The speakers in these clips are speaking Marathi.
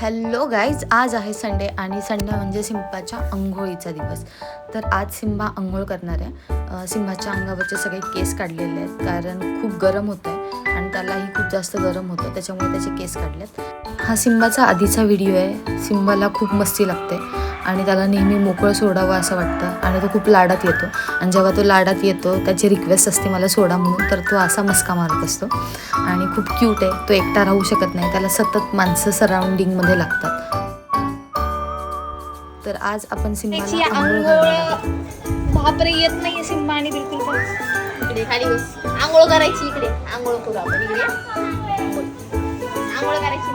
हॅलो गाईज आज आहे संडे आणि संडे म्हणजे सिंबाच्या अंघोळीचा दिवस. तर आज सिंबा अंघोळ करणार आहे. सिंबाच्या अंगावरचे सगळे केस काढलेले आहेत कारण खूप गरम होतं आहे आणि त्यालाही खूप जास्त गरम होतं त्याच्यामुळे त्याचे केस काढलेत. हा सिंबाचा आधीचा व्हिडिओ आहे. सिंबाला खूप मस्ती लागते. आणि त्याला नेहमी मोकळं सोडावं असं वाटतं. आणि तो खूप लाडात येतो. आणि जेव्हा तो लाडात येतो त्याची रिक्वेस्ट असते मला सोडा म्हणून तर तो असा मस्का मारत असतो. आणि खूप क्यूट आहे. तो एकटा राहू शकत नाही. त्याला सतत माणसं सराउंडिंगमध्ये लागतात. तर आज आपण. आंघोळ बापरे येत सिंबा आणि बिलकुल इकडे खाली बस. आंघोळ करायची इकडे. आंघोळ करू आपण. इकडे आंघोळ करायची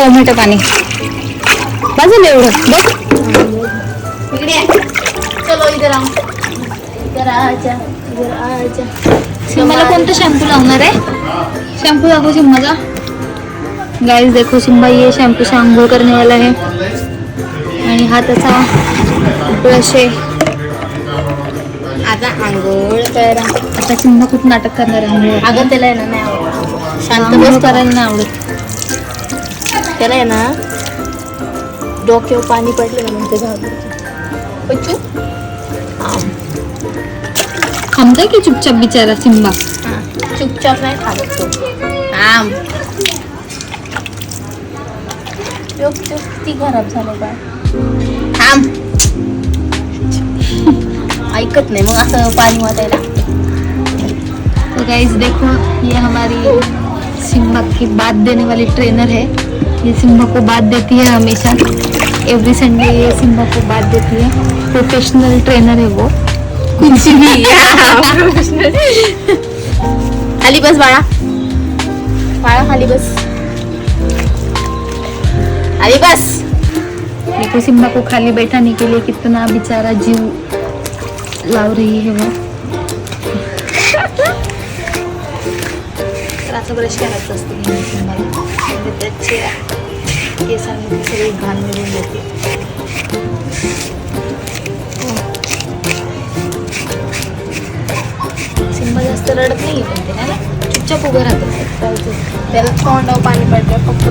टोमॅटो पाणी. बाजूला एवढं. बघ. इकडे आहे. चलो इधर आओ इधर आजा इधर आजा सिंबाला कोणतं शॅम्पू लावणार आहे? शॅम्पू दाखव सिंबाचा गाइस देखो सिंबा ये शॅम्पू से आंघोळ करने वाला है आणि हा त्याचा ब्रश आहे. आता आंघोळ करा. आता सिंबा खूप नाटक करणार आहे. आंघोळ अगं त्याला आहे ना नाही आवडत. शांत करायला नाही आवडत. त्याला आहे ना डोक्यावर पाणी पडलं ना मग ते घाबरतो बच्चू? थांबताय की चुपचाप बिचारा सिंबा हा. चुपचाप नाही खात तो. आम चुप चुप ती खराब झालं का थांब. ऐकत नाही मग असं पाणी वाटायला. तो गाइस देखो ये हमारी सिम्बा की बात देने वाली ट्रेनर है। ये सिम्बा को बात देती है हमेशा। एवरी संडे ये सिम्बा को बात देती है। प्रोफेशनल ट्रेनर है वो। कुछ भी खाली बस बाळा बाळा खाली बस। खाली बस। देखो सिम्बा को खाली बैठाने के लिए कितना बेचारा जीव लाव रही है वो। तर असं ब्रश करायचं असतं म्हणजे त्याचे केसांमध्ये सगळी घाण मिळून जाते. सिंबा जास्त रडत नाही पण ते ना? चुपचाप उभं राहतं. त्याला तोंडावर पाणी पडतं फक्त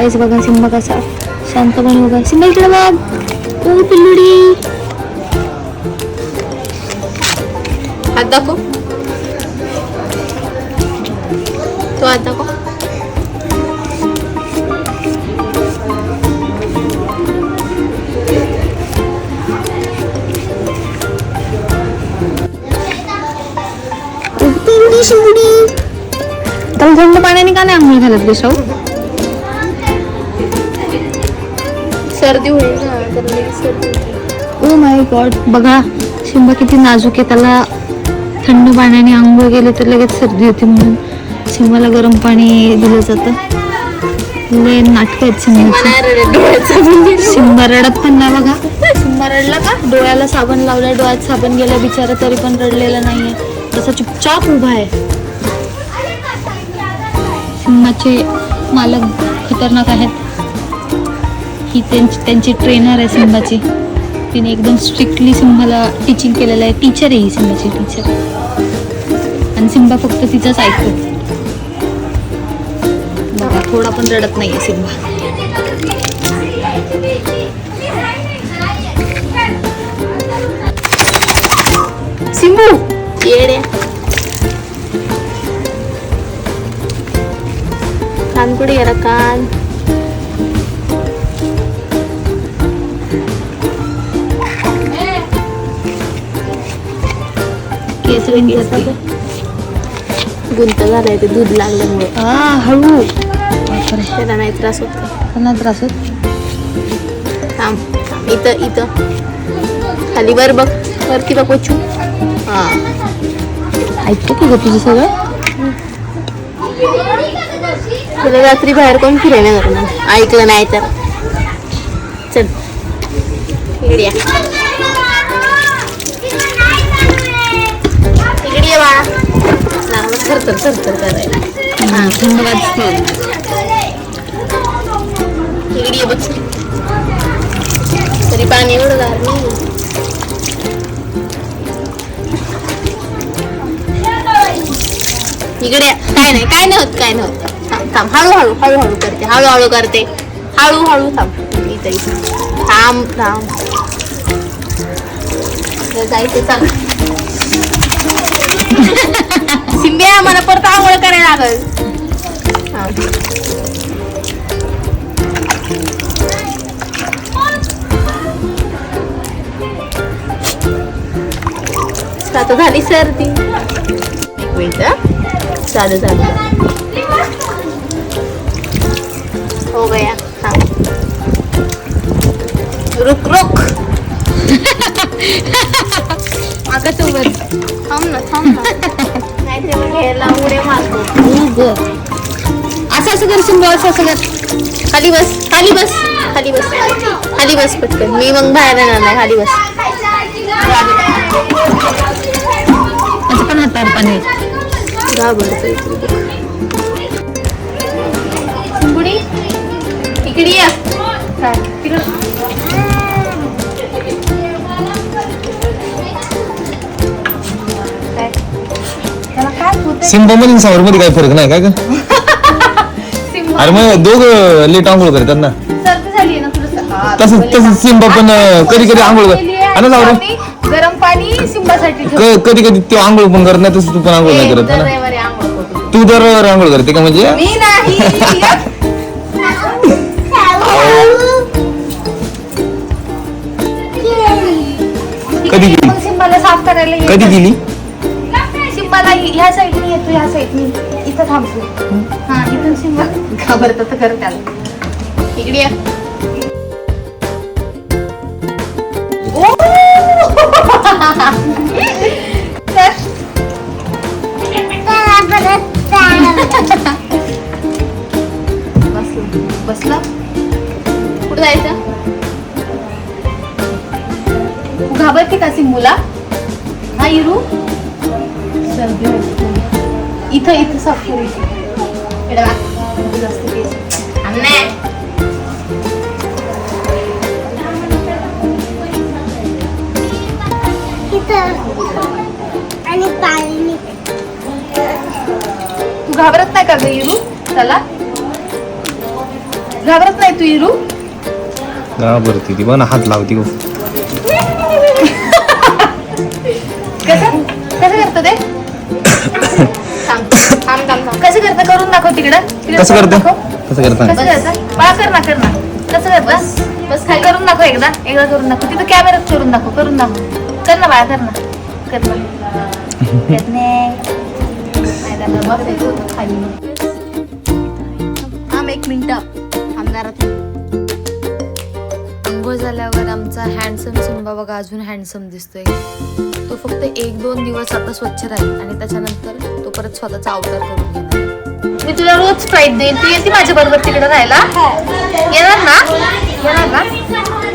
गाईज बघा सिंबा कसा शांतपणे बघा सिंबा इकडे बघ ओ पिल्लुडी हात दाखव तो हात दाखव पिल्लुडी शिंबुडी त्याला थंड पाण्याने का नाही आंघोळ घालत रे सर्दी होईल ना तर सर्दी ओ माय गॉड बघा शिंबा किती नाजूक आहे. त्याला थंड पाण्याने आंघोळ केले तर लगेच सर्दी होती म्हणून शिंबाला गरम पाणी दिलं जातं. लय नाटक आहेत शिंबाची नाही म्हणजे. शिंबा रडत पण नाही बघा. शिंबा रडला का? डोळ्याला साबण लावला डोळ्यात साबण गेला बिचारा तरी पण रडलेला नाहीये. तसा चुपचाप उभा आहे. सिंहाचे मालक खतरनाक आहेत. ही त्यांची त्यांची ट्रेनर आहे सिंबाची. तिने एकदम स्ट्रिक्टली सिंबाला टीचिंग केलेलं आहे. टीचर आहे ही सिंबाची टीचर आणि सिंबा फक्त तिचंच ऐकतो. बघा थोडा पण रडत नाहीये सिंबा. सिंबू! येड्या कान कुठे गेला? कान. केस विंचरते. गुंत झालाय ते दूध लागल्यामुळे. आ हळू. त्याला नाही त्रास होत. त्यांना त्रास होत. थांब इथं इथं. खाली वर बघ. वरती बघ कोचू. हा. ऐकतो की ग तुझं सगळं? तुला रात्री बाहेर कोण फिरायला करणार ऐकलं नाही तर. चल. इकडे थरथर थरथर करायला. हा. इकडे बघ. तरी पाणी एवढं गार नाही इकडे. काय नाही काय नाही होत काय नाही होत. थांब हळूहळू हळूहळू करते हळूहळू करते. हळूहळू थांब. इथं थांब थांब. जायचं चाल. मला परत आंघोळ करायला लागल. हा. आता झाली सर्दी. एक मिनिट हं. चालू चालू हो गया. हाँ. रुक रुक. अगं तू बस. थांब ना थांब ना. मग घ्यायला उड्या मारतो. असं असं कर सिंबू असं असं कर. खाली बस खाली बस खाली बस. खाली बस पटकन. मी मग बाहेर येणार नाही खाली बस. असं पण हातावर पाणी घाबरतोय. तू. बुडी इकडे या. त्याला काय होतंय? सिंबा मध्ये सावर मध्ये काही फरक नाही काय का सिंबा. अरे मग दोघं लेट आंघोळ करतात ना सर्दी झाली आहे ना तुला तसं तसं. सिंबा पण कधी कधी आंघोळ कर आणि गरम पाणी सिंबासाठी ठेव. कधी कधी तो आंघोळ पण करत नाही तसं तू पण आंघोळ नाही करत दर ना रविवारी आंघोळ करतो. तू दर आंघोळ करते का म्हणजे मी नाही कधी गेली? मग सिंबाला साफ करायला. कधी गेली सिंबाला ह्या साईडने येतो ह्या साईडने इथं थांबतो. हा इथून सिंबा घाबरत तर कर त्याला. इकडे ये. बसला. कुठं जायचं? घाबरते का सिंबूला हा इरू. इथं इथं साफ करू. इकडे बघ. इथे जास्त केस. अन्ने. आणि पाणी तू घाबरत नाही का ग इरू? त्याला घाबरत नाही तू इरू? घाबरती ती. पण हात लावती गो कसं? कसं करतं ते? कसं करतं? करून दाखव तिकडं. तिकडं कसं करून करते? दाखव. कसं करता? कसं करतं? बाळा कर ना कर ना. कसं करतं? बस खाली. करून दाखव एकदा. एकदा करून दाखव. तिथं कॅमेऱ्यात करून दाखव. करून दाखव. कर ना बाळा कर ना. कर ना. एक मिनिट. आमदारात आंघोळ झाल्यावर आमचा हँडसम सिंबा बघा अजून हँडसम दिसतोय. तो फक्त एक दोन दिवस आता स्वच्छ राहील आणि त्याच्यानंतर तो परत स्वतःचा अवतार करून घेणार मी तुला रोज स्प्राईट देईन तू येते माझ्या बरोबर तिकडे राहायला? येणार ना? येणार ना?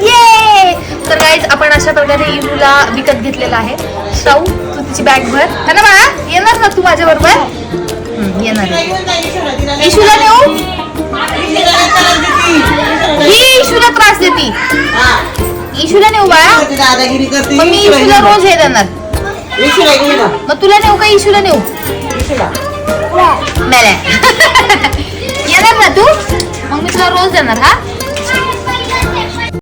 ये तर गाईज आपण अशा प्रकारे इरूला विकत घेतलेला आहे. शाऊ तू तिची बॅग भर. है ना बाळा? येणार ना तू माझ्या बरोबर येणार इशूला नेऊ? देती इशूला नेऊ बाळा. दादागिरी करते मग मी इशूला रोज हे देणार. इशूला घेऊन जा. मग तुला नेऊ का इशूला नेऊ? इशूला. नाही. येणार ना तू? मग मी तुला रोज देणार हा?